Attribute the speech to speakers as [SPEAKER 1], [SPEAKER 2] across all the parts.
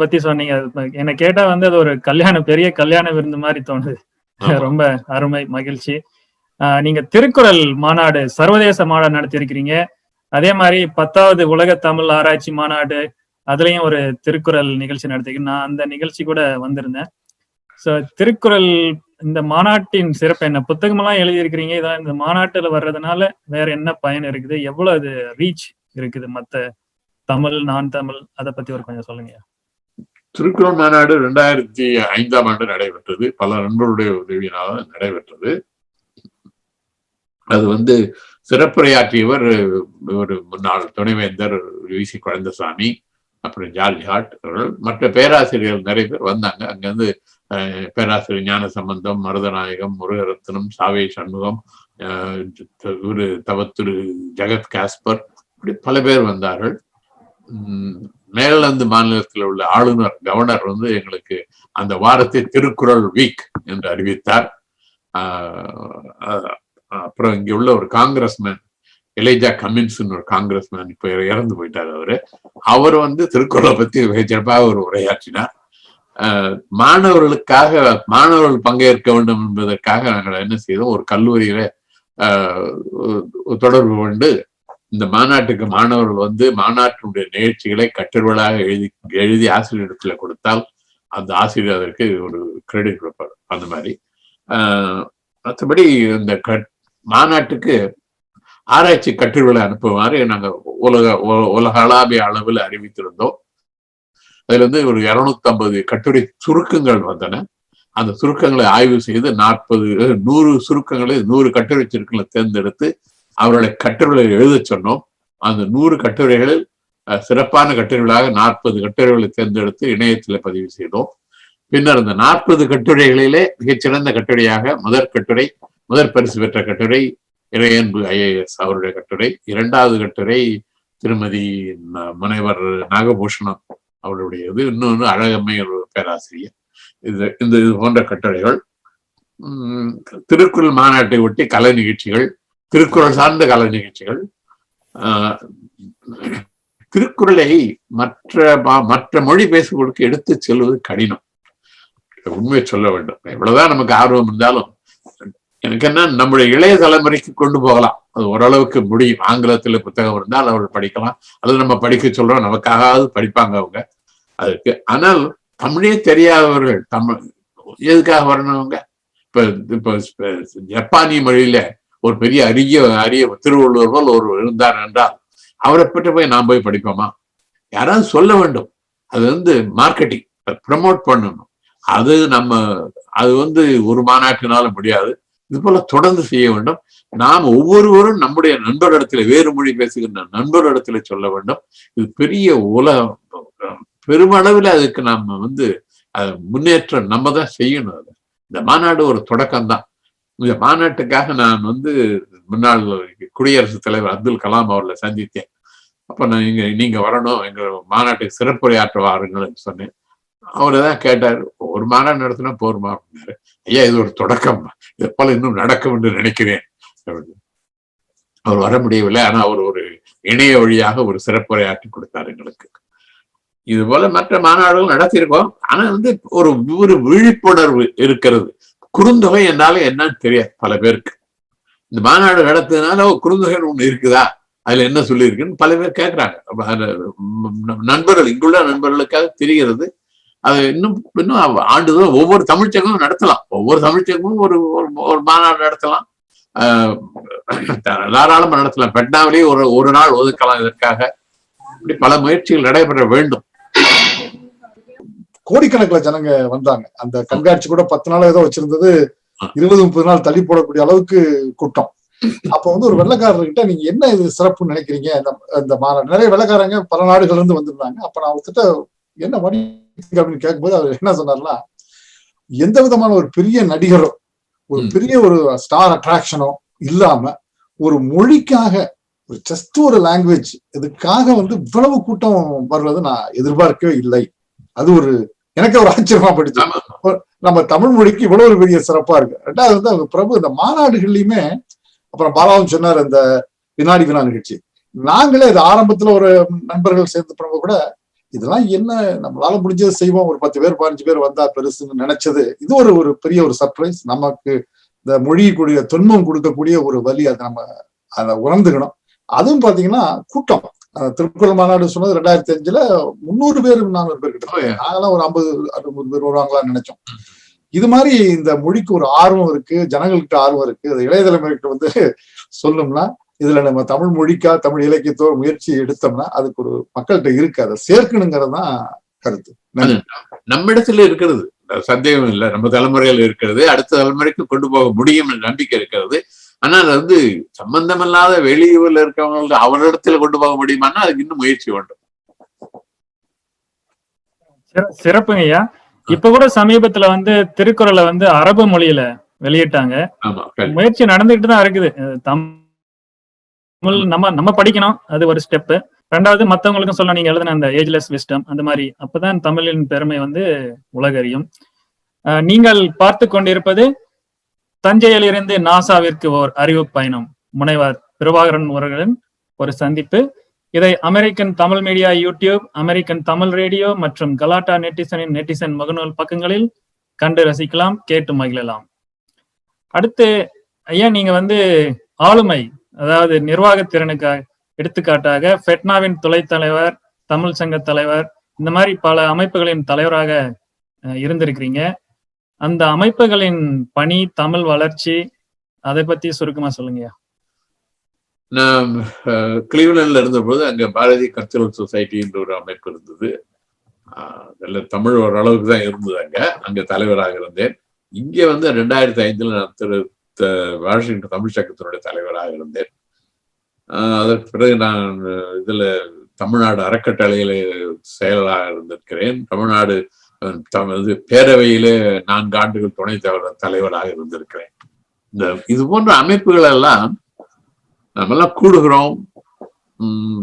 [SPEAKER 1] பத்தி சொன்னீங்க. என்ன கேட்டா வந்து அது ஒரு கல்யாணம் பெரிய கல்யாண விருந்து மாதிரி தோணுது. ரொம்ப அருமை மகிழ்ச்சி. நீங்க திருக்குறள் மாநாடு சர்வதேச மாநாடு நடத்தியிருக்கிறீங்க. அதே மாதிரி பத்தாவது உலக தமிழ் ஆராய்ச்சி மாநாடு அதுலயும் ஒரு திருக்குறள் நிகழ்ச்சி நடத்திருக்கேன் நான் அந்த நிகழ்ச்சி கூட வந்திருந்தேன். சோ திருக்குறள் இந்த மாநாட்டின் சிறப்பு என்ன? புத்தகமெல்லாம் எழுதியிருக்கிறீங்க. இதான் இந்த மாநாட்டுல வர்றதுனால வேற என்ன பயன் இருக்குது? எவ்வளவு அது ரீச் இருக்குது? மத்த தமிழ் நான் தமிழ் அதை பத்தி ஒரு கொஞ்சம் சொல்லுங்க.
[SPEAKER 2] திருக்குறள் மாநாடு ரெண்டாயிரத்தி ஐந்தாம் ஆண்டு நடைபெற்றது. பல நண்பர்களுடைய உதவியினால நடைபெற்றது. அது வந்து சிறப்புரையாற்றியவர் ஒரு முன்னாள் துணைவேந்தர் வி. சி. குழந்தசாமி அப்புறம் ஜார்ஜ் ஹாட் அவர்கள். மற்ற பேராசிரியர்கள் நிறைய பேர் வந்தாங்க. அங்கிருந்து பேராசிரியர் ஞான சம்பந்தம் மருதநாயகம் முருகரத்னம் சாவே சண்முகம் ஒரு தவத்துரு ஜெகத் காஸ்பர் இப்படி பல பேர் வந்தார்கள். மேலந்து மாநிலத்தில் உள்ள ஆளுநர் கவர்னர் வந்து எங்களுக்கு அந்த வாரத்தை திருக்குறள் வீக் என்று அறிவித்தார். அப்புறம் இங்க உள்ள ஒரு காங்கிரஸ்மேன் எலேஜா கமின்ஸ் ஒரு காங்கிரஸ்மேன் இப்ப இறந்து போயிட்டார் அவரு. அவர் வந்து திருக்குறளை பத்தி சிறப்பாக ஒரு உரையாற்றினார். மாணவர்களுக்காக மாணவர்கள் பங்கேற்க வேண்டும் என்பதற்காக நாங்கள் என்ன செய்தோம்? ஒரு கல்லூரியில தொடர்பு கொண்டு இந்த மாநாட்டுக்கு மாணவர்கள் வந்து மாநாட்டினுடைய நிகழ்ச்சிகளை கட்டுரைகளாக எழுதி எழுதி ஆசிரியரிடத்துல கொடுத்தால் அந்த ஆசிரியர் அதற்கு ஒரு கிரெடிட் கொடுப்பார். அந்த மாதிரி. மற்றபடி இந்த மாநாட்டுக்கு ஆராய்ச்சி கட்டுரைகளை அனுப்புமாறு நாங்கள் உலக உலகளாவிய அளவில் அறிவித்திருந்தோம். அதுல இருந்து ஒரு இருநூத்தி ஐம்பது கட்டுரை சுருக்கங்கள் வந்தன. அந்த சுருக்கங்களை ஆய்வு செய்து நாற்பது நூறு சுருக்கங்களை நூறு கட்டுரை சுருக்கங்களை தேர்ந்தெடுத்து அவர்களை கட்டுரைகளை எழுத சொன்னோம். அந்த நூறு கட்டுரைகளில் சிறப்பான கட்டுரைகளாக நாற்பது கட்டுரைகளை தேர்ந்தெடுத்து இணையத்தில் பதிவு செய்தோம். பின்னர் அந்த நாற்பது கட்டுரைகளிலே மிகச்சிறந்த கட்டுரையாக முதற் கட்டுரை முதற் பரிசு பெற்ற கட்டுரை இறையன்பு ஐஏஎஸ் அவருடைய கட்டுரை இரண்டாவது கட்டுரை திருமதி முனைவர் நாகபூஷணம் அவருடையது இன்னொன்று அழகம்மை ஒரு பேராசிரியர். இது இந்த இது போன்ற கட்டுரைகள். திருக்குறள் மாநாட்டை ஒட்டி கலை நிகழ்ச்சிகள் திருக்குறள் சார்ந்த கலை நிகழ்ச்சிகள். திருக்குறளை மற்ற மற்ற மொழி பேசுபவர்களுக்கு எடுத்து செல்வது கடினம். உண்மையை சொல்ல வேண்டும். எவ்வளவுதான் நமக்கு ஆர்வம் இருந்தாலும் எனக்கு என்ன நம்முடைய இளைய தலைமுறைக்கு கொண்டு போகலாம். அது ஓரளவுக்கு முடியும். ஆங்கிலத்துல புத்தகம் இருந்தால் அவர்கள் படிக்கலாம். அல்லது நம்ம படிக்க சொல்றோம் நமக்காகாவது படிப்பாங்க அவங்க. அதுக்கு ஆனால் தமிழே தெரியாதவர்கள் தமிழ் எதுக்காக வரணும் அவங்க? இப்ப இப்ப ஜப்பானிய மொழியில ஒரு பெரிய அரிய அரிய திருவள்ளுவர் போல் ஒரு இருந்தார் என்றால் அவரை பற்றி போய் நாம் போய் படிப்போமா? யாராவது சொல்ல வேண்டும். அது வந்து மார்க்கெட்டிங் ப்ரமோட் பண்ணணும். அது நம்ம அது வந்து ஒரு மாநாட்டினால முடியாது. இது போல தொடர்ந்து செய்ய வேண்டும். நாம் ஒவ்வொருவரும் நம்முடைய நண்பரிடத்துல வேறு மொழி பேசுகின்ற நண்பரிடத்துல சொல்ல வேண்டும். இது பெரிய உல பெருமளவில் அதுக்கு நாம வந்து முன்னேற்றம் நம்ம தான் செய்யணும். அது இந்த மாநாடு ஒரு தொடக்கம்தான். இந்த மாநாட்டுக்காக நான் வந்து முன்னாள் குடியரசுத் தலைவர் அப்துல் கலாம் அவர்களை சந்தித்தேன். அப்ப நான் இங்க நீங்க வரணும் எங்க மாநாட்டுக்கு சிறப்புரையாற்ற வாருங்கள்னு சொன்னேன். அவரை தான் கேட்டார் ஒரு மாநாடு நடத்தினா போருமா? அப்படின்னாரு. ஐயா இது ஒரு தொடக்கம். இதை போல இன்னும் நடக்கும் என்று நினைக்கிறேன். அவர் வர முடியவில்லை ஆனா அவர் ஒரு இணைய வழியாக ஒரு சிறப்புரையாற்றி கொடுத்தார் எங்களுக்கு. இது போல மற்ற மாநாடுகள் நடத்தியிருக்கோம். ஆனா வந்து ஒரு ஒரு விழிப்புணர்வு இருக்கிறது. குறுந்தொகை என்னால என்னன்னு தெரியாது பல பேருக்கு. இந்த மாநாடு நடத்துறதுனால குறுந்தொகை ஒண்ணு இருக்குதா? அதுல என்ன சொல்லியிருக்குன்னு பல பேர் கேட்கிறாங்க நண்பர்கள் இங்குள்ள நண்பர்களுக்காக தெரிகிறது. அது இன்னும் இன்னும் ஆண்டுதான் ஒவ்வொரு தமிழ்ச்சங்கமும் நடத்தலாம். ஒவ்வொரு தமிழ்ச்சங்கமும் ஒரு ஒரு மாநாடு நடத்தலாம். தாராளமா நடத்தலாம். பெட்னாவிலேயே ஒரு ஒரு நாள் ஒதுக்கலாம் இதற்காக. இப்படி பல முயற்சிகள் நடைபெற வேண்டும்.
[SPEAKER 3] கோடிக்கணக்கில் ஜனங்க வந்தாங்க. அந்த கண்காட்சி கூட பத்து நாள் ஏதோ வச்சிருந்தது. இருபது முப்பது நாள் தள்ளி போடக்கூடிய அளவுக்கு கூட்டம். அப்ப வந்து ஒரு வெள்ளக்காரர்கிட்ட நீங்க என்ன இது சிறப்புன்னு நினைக்கிறீங்க? இந்த மாநாடு நிறைய வெள்ளக்காரங்க பல நாடுகள்ல இருந்து வந்திருந்தாங்க. அப்ப நான் அவர்கிட்ட என்ன மணி அப்படின்னு கேட்கும்போது அவர் என்ன சொன்னார்னா எந்த விதமான ஒரு பெரிய நடிகரோ ஒரு பெரிய ஒரு ஸ்டார் அட்ராக்ஷனோ இல்லாம ஒரு மொழிக்காக ஒரு ஜஸ்ட் ஒரு லாங்குவேஜ் இதுக்காக வந்து இவ்வளவு கூட்டம் வர்றது நான் எதிர்பார்க்கவே இல்லை. அது ஒரு எனக்கு ஒரு ஆச்சரியமா படிச்சு நம்ம தமிழ் மொழிக்கு இவ்வளவு ஒரு பெரிய சிறப்பா இருக்கு. ரெண்டாவது வந்து அவங்க பிரபு இந்த மாநாடுகள்லயுமே அப்புறம் பாலாவும் சொன்னார் இந்த வினாடி வினா நிகழ்ச்சி. நாங்களே இது ஆரம்பத்துல ஒரு நண்பர்கள் சேர்ந்த பிரபு கூட இதெல்லாம் என்ன நம்மளால முடிஞ்சதை செய்வோம் ஒரு பத்து பேர் பதினஞ்சு பேர் வந்தா பெருசுன்னு நினைச்சது. இது ஒரு ஒரு பெரிய ஒரு சர்ப்ரைஸ் நமக்கு இந்த மொழிக்குரிய தொன்மம் கொடுக்கக்கூடிய ஒரு வழி அதை நம்ம அதை உணர்ந்துக்கணும். அதுவும் பாத்தீங்கன்னா கூட்டம். திருக்குறள் மாநாடு சொன்னது ரெண்டாயிரத்தி அஞ்சுல முந்நூறு பேர் நானூறு பேர் கிட்ட. நாங்கெல்லாம் ஒரு ஐம்பது அறுபது பேர் வருவாங்களான்னு நினைச்சோம். இது மாதிரி இந்த மொழிக்கு ஒரு ஆர்வம் இருக்கு ஜனங்கள்கிட்ட ஆர்வம் இருக்கு அது இளைய தலைமுறைகிட்ட வந்து சொல்லணும்னா இதுல நம்ம தமிழ் மொழிக்கா தமிழ் இலக்கியத்தோ முயற்சி எடுத்தோம்னா அதுக்கு ஒரு மக்கள்கிட்ட இருக்கு. அதை சேர்க்கணுங்கிறது தான் கருத்து. நன்றி.
[SPEAKER 2] நம்மிடத்துல இருக்கிறது. சந்தேகம் இல்லை. நம்ம தலைமுறையில் இருக்கிறது. அடுத்த தலைமுறைக்கு கொண்டு போக முடியும் என்ற நம்பிக்கை இருக்கிறது. ஆனா அது வந்து சம்பந்தமில்லாத வெளியூர்ல இருக்கவங்களுக்கு அவரிடத்துல கொண்டு போக முடியுமான்னா அதுக்கு இன்னும் முயற்சி வேண்டும்.
[SPEAKER 1] சிற- சிறப்புங்க ஐயா. இப்ப கூட சமீபத்துல வந்து திருக்குறளை வந்து அரபு மொழியில வெளியிட்டாங்க. முயற்சி நடந்துகிட்டு தான் இருக்குது. தமிழ் நம்ம நம்ம படிக்கணும். அது ஒரு ஸ்டெப் ரெண்டாவது மத்தவங்களுக்கும் சொல்ல நீங்க எழுதின அந்த ஏஜ்லெஸ் விஸ்டம் அந்த மாதிரி. அப்பதான் தமிழின் பெருமை வந்து உலகறியும். நீங்கள் பார்த்து கொண்டிருப்பது தஞ்சையில் இருந்து நாசாவிற்கு ஓர் அறிவு பயணம். முனைவர் பிரபாகரன் அவர்களின் ஒரு சந்திப்பு. இதை American Tamil media YouTube American Tamil radio மற்றும் கலாட்டா நெட்டிசனின் நெட்டிசன் முகநூல் பக்கங்களில் கண்டு ரசிக்கலாம் கேட்டு மகிழலாம். அடுத்து ஐயா நீங்க வந்து ஆளுமை அதாவது நிர்வாக திறனுக்காக எடுத்துக்காட்டாக ஃபெட்னாவின் துணைத் தலைவர் தமிழ் சங்க தலைவர் இந்த மாதிரி பல அமைப்புகளின் தலைவராக இருந்திருக்கிறீங்க. அந்த அமைப்புகளின் பணி தமிழ் வளர்ச்சி அதை பத்தி சுருக்கமா சொல்லுங்க
[SPEAKER 2] நான் கிளீவ்லாண்ட்ல இருந்தபோது அங்க பாரதி கல்ச்சுரல் சொசைட்டின்ற ஒரு அமைப்பு இருந்தது. ஆஹ் தமிழ் ஓரளவுக்கு தான் இருந்தது அங்க. அங்க தலைவராக இருந்தேன். இங்க வந்து ரெண்டாயிரத்தி ஐந்துல நான் திரு வாஷிங்டன் தமிழ் சங்கத்தினுடைய தலைவராக இருந்தேன். ஆஹ் அதற்கு பிறகு நான் இதுல தமிழ்நாடு அறக்கட்டளையில செயலராக இருந்திருக்கிறேன். தமிழ்நாடு தமது பேரவையிலே நான்கு ஆண்டுகள் துணைத் தலைவர் தலைவராக இருந்திருக்கிறேன். இந்த இது போன்ற அமைப்புகள் எல்லாம் நம்மெல்லாம் கூடுகிறோம்.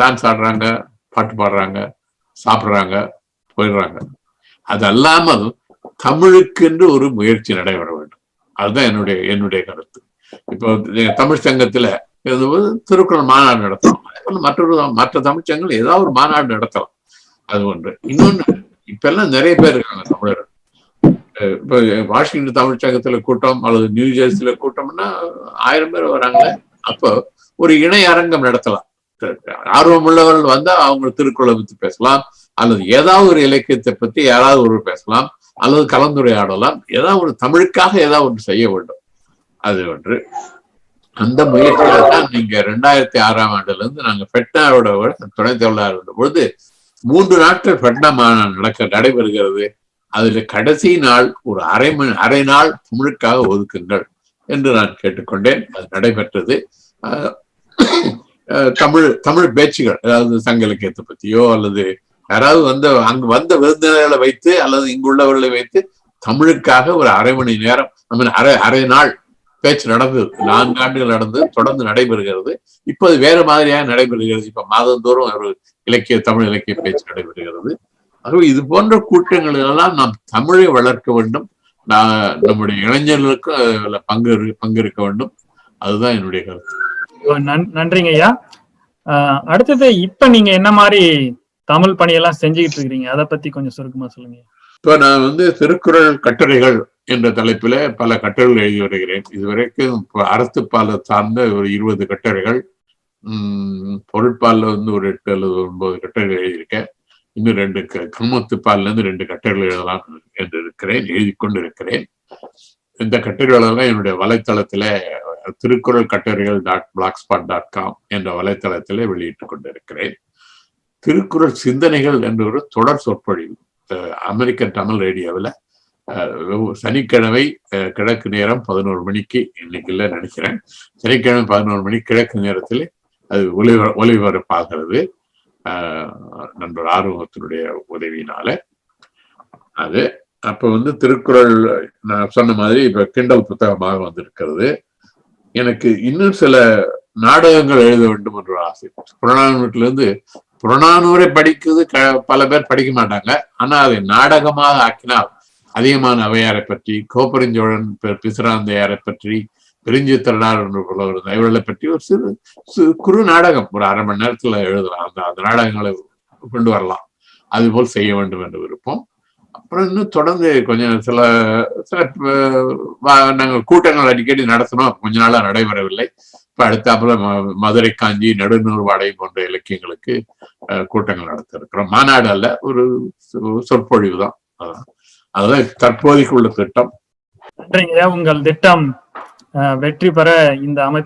[SPEAKER 2] டான்ஸ் ஆடுறாங்க பாட்டு பாடுறாங்க சாப்பிடுறாங்க போயிடுறாங்க. அது அல்லாமல் தமிழுக்கென்று ஒரு முயற்சி நடைபெற வேண்டும். அதுதான் என்னுடைய என்னுடைய கருத்து. இப்போ தமிழ் சங்கத்துல இருந்தபோது திருக்குறள் மாநாடு நடத்தலாம். மற்றொரு மற்ற தமிழ் சங்கங்கள் ஏதாவது ஒரு மாநாடு நடத்தலாம். அது ஒன்று. இன்னொன்று இப்ப எல்லாம் நிறைய பேர் இருக்காங்க தமிழர்கள் இப்ப வாஷிங்டன் தமிழ் சங்கத்துல கூட்டம் அல்லது நியூ ஜெர்சில கூட்டம்னா ஆயிரம் பேர் வராங்க. அப்போ ஒரு இணை அரங்கம் நடத்தலாம். ஆர்வம் உள்ளவர்கள் வந்தா அவங்க திருக்குறளை பத்தி பேசலாம். அல்லது ஏதாவது ஒரு இலக்கியத்தை பத்தி யாராவது ஒரு பேசலாம். அல்லது கலந்துரையாடலாம். ஏதாவது ஒரு தமிழுக்காக ஏதாவது ஒன்று செய்ய வேண்டும். அது ஒன்று. அந்த முயற்சியில தான் நீங்க ரெண்டாயிரத்தி ஆறாம் ஆண்டுல இருந்து நாங்க பெட்னாரோட துணைத் தொழிலாளர் இருந்த பொழுது மூன்று நாட்கள் ஃபெட்னா மாநாடு நடக்க நடைபெறுகிறது. அதில் கடைசி நாள் ஒரு அரை மணி அரை நாள் தமிழுக்காக ஒதுக்குங்கள் என்று நான் கேட்டுக்கொண்டேன். அது நடைபெற்றது. தமிழ் தமிழ் பேச்சுகள் அதாவது சங்க இலக்கியத்தை பத்தியோ அல்லது யாராவது வந்த அங்கு வந்த விருந்தினர்களை வைத்து அல்லது இங்குள்ளவர்களை வைத்து தமிழுக்காக ஒரு அரை மணி நேரம் அரை அரை நாள் பேச்சு நடந்தது நான்கு ஆண்டுகள் நடந்து தொடர்ந்து நடைபெறுகிறது. இப்ப அது வேற மாதிரியாக நடைபெறுகிறது. இப்ப மாதந்தோறும் ஒரு இலக்கிய தமிழ் இலக்கிய பேச்சு நடைபெறுகிறது. ஆகவே இது போன்ற கூட்டங்கள் எல்லாம் நாம் தமிழை வளர்க்க வேண்டும். நான் நம்முடைய இளைஞர்களுக்கும் அதுல பங்கு பங்கெடுக்க வேண்டும். அதுதான் என்னுடைய கருத்து.
[SPEAKER 1] நன்- நன்றிங்க ஐயா. அடுத்தது இப்ப நீங்க என்ன மாதிரி தமிழ் பணியெல்லாம் செஞ்சுக்கிட்டு இருக்கிறீங்க? அதை பத்தி கொஞ்சம் சுருக்கமா சொல்லுங்க
[SPEAKER 2] இப்ப நான் வந்து திருக்குறள் கட்டுரைகள் என்ற தலைப்பில் பல கட்டுரைகள் எழுதி வருகிறேன். இதுவரைக்கும் இப்போ அறத்துப்பால சார்ந்த ஒரு இருபது கட்டுரைகள் பொருட்பாலில் வந்து ஒரு எட்டு அல்லது ஒன்பது கட்டுரைகள் எழுதியிருக்கேன். இன்னும் ரெண்டு க- இருந்து ரெண்டு கட்டுரைகள் எழுதலாம் என்று இருக்கிறேன் எழுதி கொண்டு இருக்கிறேன் இந்த கட்டுரைகளெல்லாம் என்னுடைய வலைத்தளத்தில் திருக்குறள் கட்டுரைகள் dot blogspot dot com என்ற வலைத்தளத்தில் வெளியிட்டு கொண்டிருக்கிறேன். திருக்குறள் சிந்தனைகள் என்ற ஒரு தொடர் சொற்பொழிவு அமெரிக்கன் தமிழ் ரேடியோவில் சனிக்கிழமை கிழக்கு நேரம் பதினோரு மணிக்கு இன்னைக்கு இல்லை நினைக்கிறேன். சனிக்கிழமை பதினோரு மணி கிழக்கு நேரத்தில் அது ஒளிபர ஒளிபரப்பாகிறது. நண்பர் ஆர்வத்தினுடைய உதவியினால. அது அப்ப வந்து திருக்குறள் நான் சொன்ன மாதிரி இப்போ கிண்டல் புத்தகமாக வந்திருக்கிறது. எனக்கு இன்னும் சில நாடகங்கள் எழுத வேண்டும் என்ற ஆசை. புறநானூற்றிலிருந்து புறநானூரை படிக்கிறது க- பல பேர் படிக்க மாட்டாங்க. ஆனா அதை நாடகமாக ஆக்கினால் அதிகமான அவையாரை பற்றி கோப்பரிஞ்சோழன் பிசுராந்தையாரை பற்றி பிரிஞ்சித்திரனார் என்று புலவர் இவர்களை பற்றி ஒரு சிறு சிறு குறு நாடகம் ஒரு அரை மணி நேரத்துல எழுதலாம். அந்த அந்த நாடகங்களை கொண்டு வரலாம். அதுபோல் செய்ய வேண்டும் என்று விருப்பம். அப்புறம் இன்னும் தொடர்ந்து கொஞ்சம் சில சில நாங்கள் கூட்டங்கள் அடிக்கடி நடத்தினோம் கொஞ்ச நாளா நடைபெறவில்லை. இப்ப அடுத்தாப்புல மதுரை காஞ்சி நடுநூறு வாடகை போன்ற இலக்கியங்களுக்கு கூட்டங்கள் நடத்த இருக்கிறோம் மாநாடு அல்ல ஒரு சொ- சொற்பொழிவு தான். அதான். அதுதான் தற்போதைக்கு உள்ள திட்டம்.
[SPEAKER 1] உங்கள் திட்டம் வெற்றி பெற இந்த அமைப்பு